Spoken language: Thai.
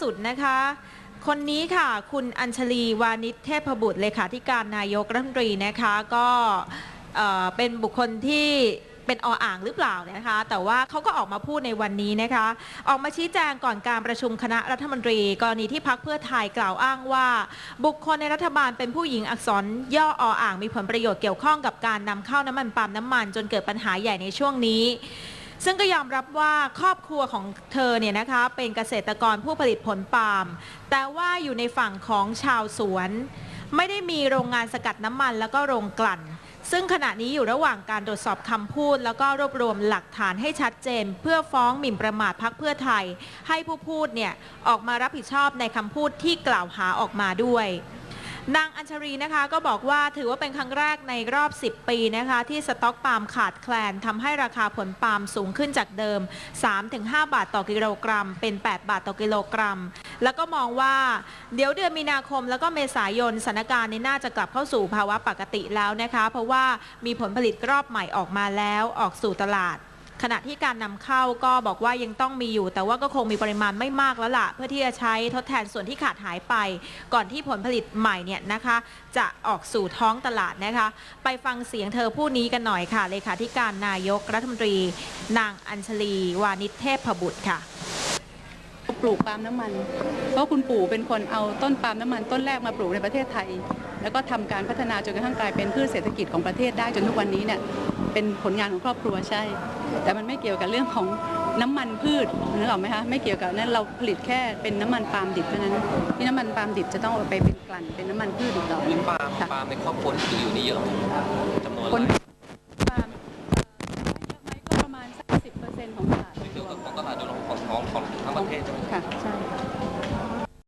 สุดนะคะ คนนี้ค่ะ คุณอัญชลีวานิชเทพบุตรเลขาธิการนายกรัฐมนตรีนะคะก็เอ่อเป็นบุคคลที่เป็นออ่างหรือเปล่านะคะ แต่ว่าเขาก็ออกมาพูดในวันนี้นะคะ ออกมาชี้แจงก่อนการประชุมคณะรัฐมนตรี กรณีที่พักเพื่อไทยกล่าวอ้างว่า บุคคลในรัฐบาลเป็นผู้หญิงอักษรย่อออ่างมีผลประโยชน์เกี่ยวข้องกับการนำเข้าน้ำมันปาล์มน้ำมัน จนเกิดปัญหาใหญ่ในช่วงนี้ ซึ่งก็ยอมรับว่าครอบครัวของเธอเนี่ยนะคะเป็นเกษตรกรผู้ผลิตผลปาล์มแต่ว่าอยู่ในฝั่งของชาวสวน ไม่ได้มีโรงงานสกัดน้ำมันแล้วก็โรงกลั่น ซึ่งขณะนี้อยู่ระหว่างการตรวจสอบคำพูด แล้วก็รวบรวมหลักฐานให้ชัดเจน เพื่อฟ้องหมิ่นประมาทพักเพื่อไทย ให้ผู้พูดเนี่ยออกมารับผิดชอบในคำพูดที่กล่าวหาออกมาด้วย นางอัญชรีนะคะก็บอกว่าถือว่าเป็นครั้งแรกในรอบ 10 ปีนะคะที่สต็อกปาล์มขาดแคลนทำให้ราคาผลปาล์มสูงขึ้นจากเดิม 3-5 บาทต่อกิโลกรัม เป็น 8 บาทต่อกิโลกรัม แล้วก็มองว่าเดี๋ยวเดือนมีนาคมแล้วก็เมษายนสถานการณ์นี้น่าจะกลับเข้าสู่ภาวะปกติแล้วนะคะ เพราะว่ามีผลผลิตรอบใหม่ออกมาแล้วออกสู่ตลาด ขณะที่การนำเข้าก็บอกว่ายังต้องมีอยู่ แต่ว่าก็คงมีปริมาณไม่มากแล้วล่ะ เพื่อที่จะใช้ทดแทนส่วนที่ขาดหายไป ก่อนที่ผลผลิตใหม่เนี่ยนะคะ จะออกสู่ท้องตลาดนะคะ ไปฟังเสียงเธอผู้นี้กันหน่อยค่ะเลขาธิการนายกรัฐมนตรี นางอัญชลี วานิชเทพบุตรค่ะปลูกปาล์มน้ำมัน เพราะคุณปู่เป็นคนเอาต้นปาล์มน้ำมันต้นแรกมาปลูกในประเทศไทย แล้วก็ทำการพัฒนาจนกระทั่งกลายเป็นพืชเศรษฐกิจของประเทศได้จนทุกวันนี้เนี่ยเป็นผลงานของครอบครัวใช่ แต่มันไม่เกี่ยวกับเรื่องของน้ำมันพืชนึกออกไหมคะไม่เกี่ยวกับนั้นเราผลิตแค่เป็นน้ำมันปาล์มดิบเท่านั้นที่น้ำมันปาล์มดิบจะต้องไปเป็นกลั่นเป็นน้ำมันพืชอีกต่อนี่ปาล์มปาล์มในครอบครัวที่อยู่นี่เยอะจำนวนคนปาล์มประมาณ30%ของตลาดของตลาดโดยรวมของของทั้งประเทศค่ะใช่